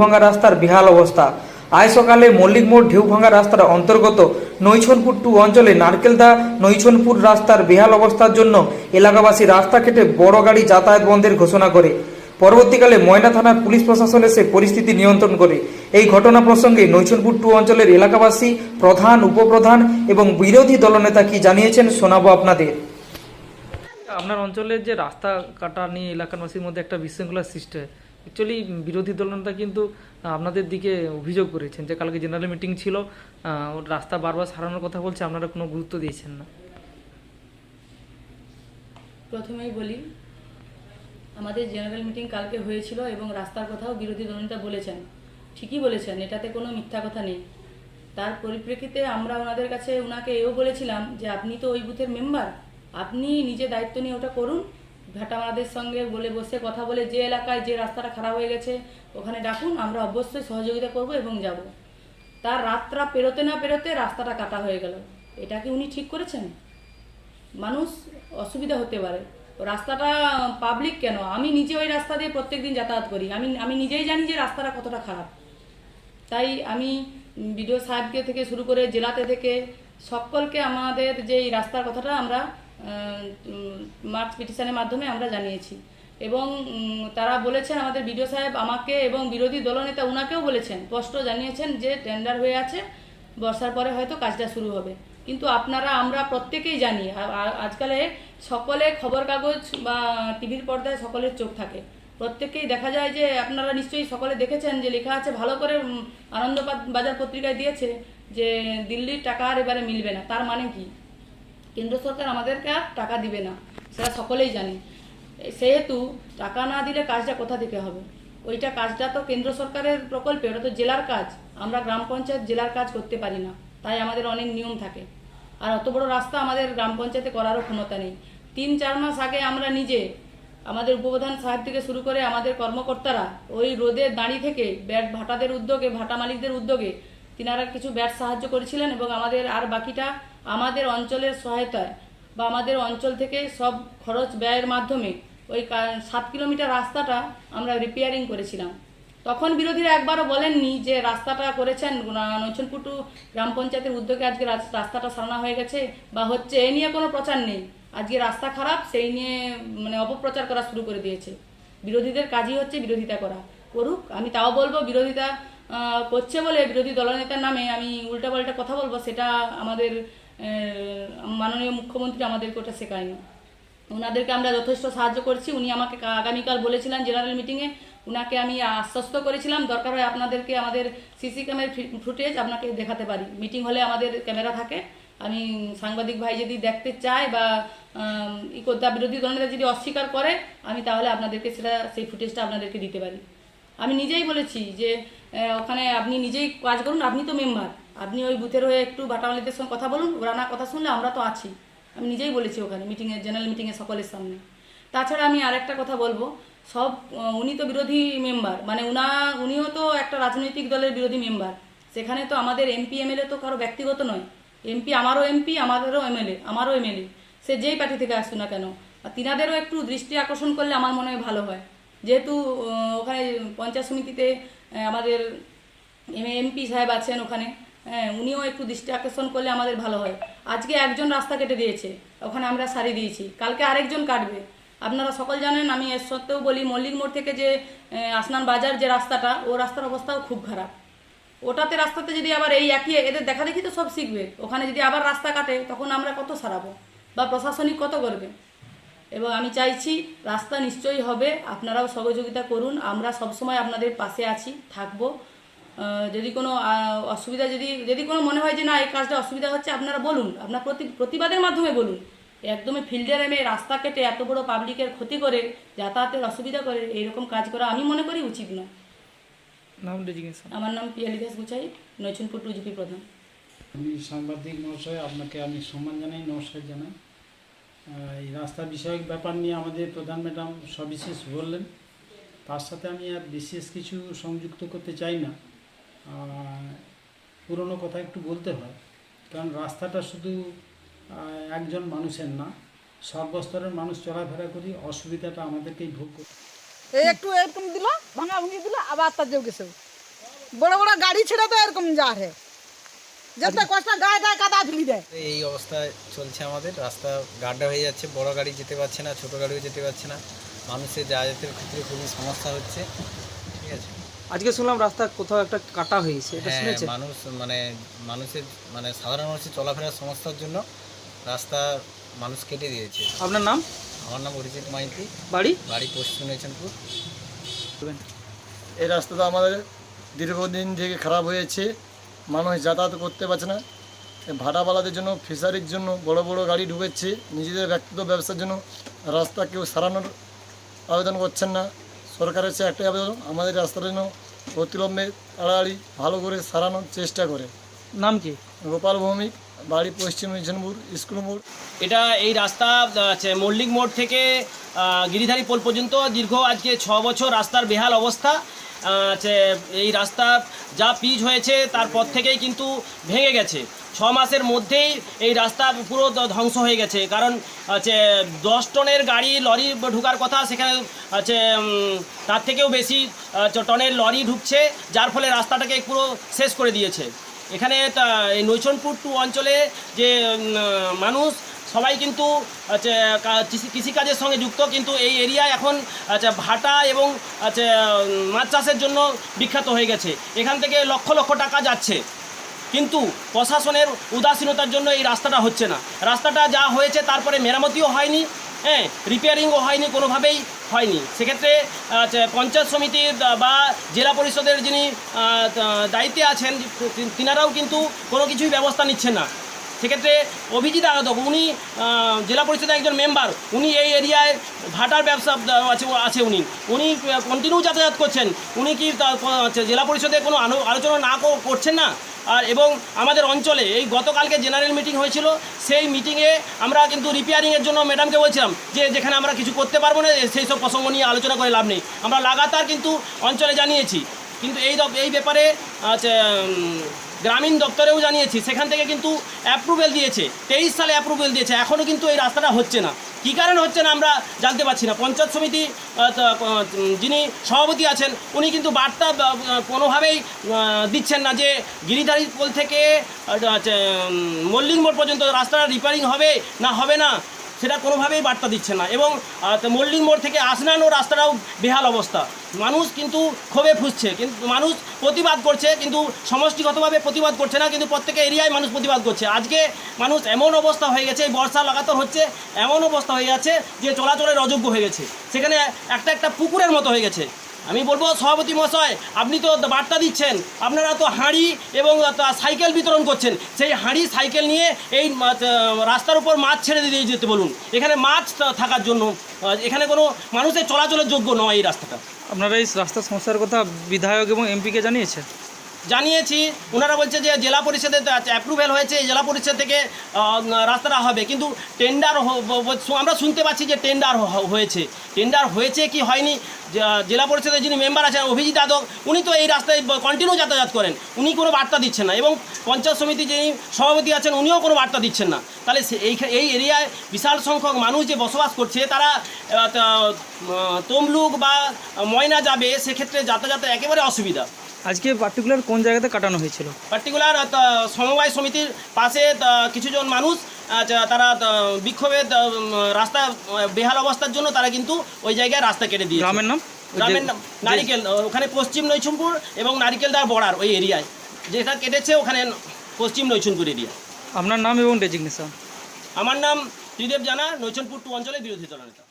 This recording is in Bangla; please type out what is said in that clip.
ভাঙা রাস্তার বেহাল অবস্থা। আজ সকালে মল্লিক মোড় ঢেউভাঙ্গা রাস্তার অন্তর্গত নৈছনপুর টু অঞ্চলে নারকেলদা নৈছনপুর রাস্তার বেহাল অবস্থার জন্য এলাকাবাসী রাস্তা কেটে বড় গাড়ি যাতায়াত বন্ধের ঘোষণা করে। পরবর্তীকালে ময়না থানার পুলিশ প্রশাসন এসে পরিস্থিতি নিয়ন্ত্রণ করে। এই ঘটনা প্রসঙ্গে নৈছনপুর টু অঞ্চলের এলাকাবাসী প্রধান, উপপ্রধান এবং বিরোধী দলনেতা কি জানিয়েছেন শোনাবো আপনাদের। আপনার অঞ্চলের যে রাস্তা কাটা নিয়ে এলাকাবাসীর মধ্যে একটা বিশৃঙ্খলা সৃষ্টি হয়। অ্যাকচুয়ালি বিরোধী দলনেতা কিন্তু আপনাদের দিকে অভিযোগ করেছেন যে কালকে জেনারেল মিটিং ছিল রাস্তা বারবার সারানোর কথা বলছে, আপনারা কোনো গুরুত্ব দিয়েছেন না। প্রথমেই বলি, আমাদের জেনারেল মিটিং কালকে হয়েছিল এবং রাস্তার কথাও বিরোধী দলনেতা বলেছেন। ঠিকই বলেছেন, এটাতে কোনো মিথ্যা কথা নেই। তার পরিপ্রেক্ষিতে আমরা ওনাদের কাছে ওনাকে এও বলেছিলাম যে, আপনি তো ওই বুথের মেম্বার আপনি নিজে দায়িত্ব নিয়ে ওটা করুন ঘাটামারাদের সঙ্গে বলে বসে কথা বলে যে এলাকায় যে রাস্তাটা খারাপ হয়ে গেছে, ওখানে ডাকুন, আমরা অবশ্যই সহযোগিতা করব এবং যাব। তার রাতটা পেরোতে না পেরোতে রাস্তাটা কাটা হয়ে গেল। এটা কি উনি ঠিক করেছেন? মানুষ অসুবিধা হতে পারে। রাস্তাটা পাবলিক কেন? আমি নিজে ওই রাস্তা দিয়ে প্রত্যেকদিন যাতায়াত করি। আমি আমি নিজেই জানি যে রাস্তাটা কতটা খারাপ। তাই আমি বিডিও সাহেবকে থেকে শুরু করে জেলাতে থেকে সকলকে আমাদের যে এই রাস্তার কথাটা আমরা মার্চ পিটিশনের মাধ্যমে আমরা জানিয়েছি। এবং তারা বলেছেন, আমাদের বিডিও সাহেব আমাকে এবং বিরোধী দলনেতা উনাকেও বলেছেন, স্পষ্ট জানিয়েছেন যে টেন্ডার হয়ে আছে, বর্ষার পরে হয়তো কাজটা শুরু হবে। কিন্তু আপনারা, আমরা প্রত্যেকেই জানি আজকালে সকলে খবর কাগজ বা টিভির পর্দায় সকলের চোখ থাকে। প্রত্যেককেই দেখা যায় যে, আপনারা নিশ্চয়ই সকলে দেখেছেন যে লেখা আছে, ভালো করে আনন্দ বাজার পত্রিকায় দিয়েছে যে, দিল্লির টাকা আর এবারে মিলবে না। তার মানে কি? কেন্দ্র সরকার আমাদেরকে আর টাকা দিবে না, সেটা সকলেই জানি। সেহেতু টাকা না দিলে কাজটা কোথা থেকে হবে? ওইটা কাজটা তো কেন্দ্র সরকারের প্রকল্পে, ওটা তো জেলার কাজ। আমরা গ্রাম পঞ্চায়েত জেলার কাজ করতে পারি না, তাই আমাদের অনেক নিয়ম থাকে। আর অত বড় রাস্তা আমাদের গ্রাম পঞ্চায়েতে করারও ক্ষমতা নেই। তিন চার মাস আগে আমরা নিজে আমাদের উপপ্রধান সাহেব থেকে শুরু করে আমাদের কর্মকর্তারা ওই রোদে দাঁড়িয়ে থেকে ব্যাট ভাটাদের উদ্যোগে, ভাটা মালিকদের উদ্যোগে তিনারা কিছু ব্যাট সাহায্য করেছিলেন এবং আমাদের আর বাকিটা আমাদের অঞ্চলের সহায়তায় বা আমাদের অঞ্চল থেকে সব খরচ ব্যয়ের মাধ্যমে ওই সাত কিলোমিটার রাস্তাটা আমরা রিপেয়ারিং করেছিলাম। তখন বিরোধীরা একবারও বলেননি যে রাস্তাটা করেছেন নৈচনপুটু গ্রাম পঞ্চায়েতের উদ্যোগে আজকে রাস- রাস্তাটা সারানো হয়ে গেছে বা হচ্ছে এ নিয়ে কোনো প্রচার নেই। আজকে রাস্তা খারাপ, সেই নিয়ে মানে অপপ্রচার করা শুরু করে দিয়েছে। বিরোধীদের কাজই হচ্ছে বিরোধিতা করা। করুক, আমি তাও বলব বিরোধিতা করছে বলে বিরোধী দলনেতার নামে আমি উল্টাপাল্টা কথা বলব, সেটা আমাদের মাননীয় মুখ্যমন্ত্রী আমাদেরকে ওটা শেখায়নি। ওনাদেরকে আমরা যথেষ্ট সাহায্য করছি। উনি আমাকে আগামীকাল বলেছিলেন জেনারেল মিটিংয়ে, উনাকে আমি আশ্বস্ত করেছিলাম। দরকার হয় আপনাদেরকে আমাদের সিসি ক্যামের ফুটেজ আপনাকে দেখাতে পারি। মিটিং হলে আমাদের ক্যামেরা থাকে। আমি সাংবাদিক ভাই যদি দেখতে চায় বা ই করতে বিরোধী দলনেতা যদি অস্বীকার করে, আমি তাহলে আপনাদেরকে সেটা সেই ফুটেজটা আপনাদেরকে দিতে পারি। আমি নিজেই বলেছি যে ওখানে আপনি নিজেই কাজ করুন, আপনি তো মেম্বার আপনি ওই বুথের হয়ে একটু ভাটামালিদের সঙ্গে কথা বলুন, ওরা না কথা শুনলে আমরা তো আছি। আমি নিজেই বলেছি ওখানে মিটিংয়ে জেনারেল মিটিংয়ে সকলের সামনে। তাছাড়া আমি আরেকটা কথা বলব, সব উনি তো বিরোধী মেম্বার মানে উনা, উনিও তো একটা রাজনৈতিক দলের বিরোধী মেম্বার সেখানে তো আমাদের এমপি এমএলএ তো কারও ব্যক্তিগত নয়। এমপি আমারও এমপি আমাদেরও এমএলএ আমারও এমএলএ সে যেই পার্টি থেকে আসুক না কেন, আর তিনাদেরও একটু দৃষ্টি আকর্ষণ করলে আমার মনে হয় ভালো হয়। যেহেতু ওখানে পঞ্চায়েত সমিতিতে আমাদের এমপি সাহেব আছেন ওখানে হ্যাঁ উনিও একটু দৃষ্টি আকর্ষণ করলে আমাদের ভালো হয়। আজকে একজন রাস্তা কেটে দিয়েছে, ওখানে আমরা সারি দিয়েছি, কালকে আরেকজন কাটবে। আপনারা সকল জানেন, আমি এর সত্ত্বেও বলি, মল্লিক মোড় থেকে যে আসনান বাজার যে রাস্তাটা, ও রাস্তার অবস্থাও খুব খারাপ। ওটাতে, রাস্তাতে যদি আবার এই একই, এদের দেখা দেখি তো সব শিখবে। ওখানে যদি আবার রাস্তা কাটে, তখন আমরা কত সারাবো? বা প্রশাসনিক কত করবে? এবং আমি চাইছি রাস্তা নিশ্চয়ই হবে আপনারাও সহযোগিতা করুন আমরা সবসময় আপনাদের পাশে আছি থাকব। যদি কোনো অসুবিধা যদি যদি কোনো মনে হয় যে না এই কাজটা অসুবিধা হচ্ছে আপনারা বলুন আপনার প্রতি প্রতিবাদের মাধ্যমে বলুন। একদমই ফিল্ডে নেমে রাস্তা কেটে এত বড় পাবলিকের ক্ষতি করে যাতায়াতের অসুবিধা করে এইরকম কাজ করা আমি মনে করি উচিত না আমার নাম পিয়ালি দাস গুচাই নৈচনপুর টু জিপি প্রধান। আমি সাংবাদিক মহাশয় আপনাকে আমি সম্মান জানাই নমস্কার জানাই। এই রাস্তা বিষয়ক ব্যাপার নিয়ে আমাদের প্রধান ম্যাডাম সবিশেষ বললেন। তার সাথে আমি আর বিশেষ কিছু সংযুক্ত করতে চাই না। পুরনো কথা একটু বলতে হয়। কারণ রাস্তাটা শুধু একজন মানুষের না, সর্বস্তরের মানুষ চলাফেরা করি, অসুবিধাটা আমাদেরকেই ভোগ এই একটু এরকম দিল, ভাঙা ভাঙি দিল, আবার তার গেছে। বড় বড় গাড়ি ছেড়ে তো এরকম যা রে যেতে কষ্ট গায়ে গায়ে কাদা ফেলি দেয়। এই অবস্থায় চলছে আমাদের। রাস্তা গাড্ডা হয়ে যাচ্ছে বড় গাড়ি যেতে পারছে না ছোট গাড়িও যেতে পারছে না। মানুষের যাতায়াতের ক্ষেত্রে খুবই সমস্যা হচ্ছে ঠিক আছে? আজকে শুনলাম রাস্তা কোথাও একটা কাটা হয়েছে এটা হ্যাঁ শুনেছে মানুষ মানে মানুষের মানে সাধারণ মানুষের চলাফেরার সমস্যার জন্য রাস্তা মানুষ কেটে দিয়েছে। আপনার নাম? আমার নাম অরিজিৎ মাইতি। বাড়ি? বাড়ি পশ্চিম নেচনপুর এই রাস্তাটা আমাদের দীর্ঘদিন থেকে খারাপ হয়েছে। মানুষ যাতায়াত করতে পারছে না। ভাড়াওয়ালাদের জন্য ফিশারির জন্য বড় বড় গাড়ি ঢুকেছে। নিজেদের ব্যক্তিগত ব্যবসার জন্য রাস্তা কেউ সারানোর আবেদন করছেন না। সরকারের সে একটাই আবেদন আমাদের রাস্তাটা যেন অতিলম্বে তাড়াতাড়ি ভালো করে সারানোর চেষ্টা করে। নাম কি? গোপাল ভৌমিক বাড়ি পশ্চিম মিশনপুর স্কুল মোড়। এটা এই রাস্তা আহ, হচ্ছে মল্লিক মোড় থেকে গিরিধারী পোল পর্যন্ত দীর্ঘ আজকে ছ বছর রাস্তার বেহাল অবস্থা। এই রাস্তা যা পিচ হয়েছে তারপর থেকেই কিন্তু ভেঙে গেছে। ছ মাসের মধ্যেই এই রাস্তা পুরো ধ্বংস হয়ে গেছে। কারণ, হচ্ছে, দশ টনের গাড়ি লরি ঢুকার কথা সেখানে, হচ্ছে তার থেকেও বেশি টনের লরি ঢুকছে, যার ফলে রাস্তাটাকে পুরো শেষ করে দিয়েছে। এখানে নৈচনপুর টু অঞ্চলে যে মানুষ সবাই কিন্তু আচ্ছা কৃষিকাজের সঙ্গে যুক্ত কিন্তু এই এরিয়া এখন আচ্ছা ভাটা এবং আচ্ছা মাছ চাষের জন্য বিখ্যাত হয়ে গেছে। এখান থেকে লক্ষ লক্ষ টাকা যাচ্ছে। কিন্তু প্রশাসনের উদাসীনতার জন্য এই রাস্তাটা হচ্ছে না। রাস্তাটা যা হয়েছে তারপরে মেরামতিও হয়নি হ্যাঁ রিপেয়ারিংও হয়নি কোনোভাবেই হয়নি। সেক্ষেত্রে আচ্ছা, পঞ্চায়েত সমিতির বা জেলা পরিষদের যিনি দায়িত্বে আছেন তিনারাও কিন্তু কোনো কিছুই ব্যবস্থা নিচ্ছেন না। সেক্ষেত্রে অভিজিৎ আগাদব উনি জেলা পরিষদের একজন মেম্বার উনি এই এরিয়ায় ভাটার ব্যবসা আছে আছে উনি। উনি কন্টিনিউ যাতায়াত করছেন। উনি কি জেলা পরিষদে কোনো আলো- আলোচনা না করছেন না? আর এবং আমাদের অঞ্চলে এই গতকালকে জেনারেল মিটিং হয়েছিল সেই মিটিংয়ে আমরা কিন্তু রিপেয়ারিংয়ের জন্য ম্যাডামকে বলছিলাম যে যেখানে আমরা কিছু করতে পারব না সেই সব প্রসঙ্গ নিয়ে আলোচনা করে লাভ নেই। আমরা লাগাতার কিন্তু অঞ্চলে জানিয়েছি। কিন্তু এই এই ব্যাপারে আচ্ছা, গ্রামীণ দপ্তরেও জানিয়েছি, সেখান থেকে কিন্তু অ্যাপ্রুভেল দিয়েছে, তেইশ সালে অ্যাপ্রুভেল দিয়েছে এখনও কিন্তু এই রাস্তাটা হচ্ছে না। কী কারণে হচ্ছে না আমরা জানতে পারছি না। পঞ্চায়েত সমিতি যিনি সভাপতি আছেন, উনি কিন্তু বার্তা কোনোভাবেই দিচ্ছেন না যে গিরিধারী পোল থেকে মল্লিক মোড় পর্যন্ত রাস্তাটা রিপেয়ারিং হবে না হবে না। সেটা কোনোভাবেই বার্তা দিচ্ছে না। এবং মল্লিক মোড় থেকে আসনানো রাস্তাটাও বেহাল অবস্থা। মানুষ কিন্তু ক্ষোভে ফুসছে কিন্তু মানুষ প্রতিবাদ করছে, কিন্তু সমষ্টিগতভাবে প্রতিবাদ করছে না, কিন্তু প্রত্যেকের এরিয়ায় মানুষ প্রতিবাদ করছে। আজকে মানুষ এমন অবস্থা হয়ে গেছে এই বর্ষা লাগাতার হচ্ছে, এমন অবস্থা হয়ে গেছে যে চলাচলের অযোগ্য হয়ে গেছে। সেখানে একটা একটা পুকুরের মতো হয়ে গেছে। আমি বলব, সভাপতি মহাশয়, আপনি তো বার্তা দিচ্ছেন। আপনারা তো হাঁড়ি এবং সাইকেল বিতরণ করছেন। সেই হাঁড়ি, সাইকেল নিয়ে এই রাস্তার উপর মাছ ছেড়ে দিয়ে যেতে বলুন। এখানে মাছ থাকার জন্য এখানে কোনো মানুষের চলাচলের যোগ্য নয় এই রাস্তাটা। আপনারা এই রাস্তার সমস্যার কথা বিধায়ক এবং এমপিকে জানিয়েছে জানিয়েছি ওনারা বলছে যে জেলা পরিষদে অ্যাপ্রুভেল হয়েছে জেলা পরিষদ থেকে রাস্তাটা হবে। কিন্তু টেন্ডার আমরা শুনতে পাচ্ছি যে টেন্ডার হয়েছে। টেন্ডার হয়েছে কি হয়নি? জেলা পরিষদের যিনি মেম্বার আছেন, অভিজিৎ যাদব উনি তো এই রাস্তায় কন্টিনিউ যাতায়াত করেন। উনি কোনো বার্তা দিচ্ছেন না। এবং পঞ্চায়েত সমিতি যিনি সভাপতি আছেন, উনিও কোনো বার্তা দিচ্ছেন না। তাহলে এই এই এরিয়ায় বিশাল সংখ্যক মানুষ যে বসবাস করছে, তারা তমলুক বা ময়না যাবে, সেক্ষেত্রে যাতায়াতে একেবারে অসুবিধা। আজকে পার্টিকুলার কোন জায়গাতে কাটানো হয়েছিল? পার্টিকুলার সমবায় সমিতির পাশে কিছুজন মানুষ তারা বিক্ষোভে রাস্তা বেহাল অবস্থার জন্য তারা কিন্তু ওই জায়গায় রাস্তা কেটে দিয়ে গ্রামের নাম? গ্রামের নাম নারিকেল ওখানে পশ্চিম নৈচুমপুর এবং নারিকেলদার বর্ডার ওই এরিয়ায়। যেটা কেটেছে ওখানে পশ্চিম নৈচুমপুর এরিয়া। আপনার নাম এবং ডেজিগনেশন? আমার নাম ত্রিদেব জানা নৈচনপুর টু অঞ্চলের বিরোধী দলনেতা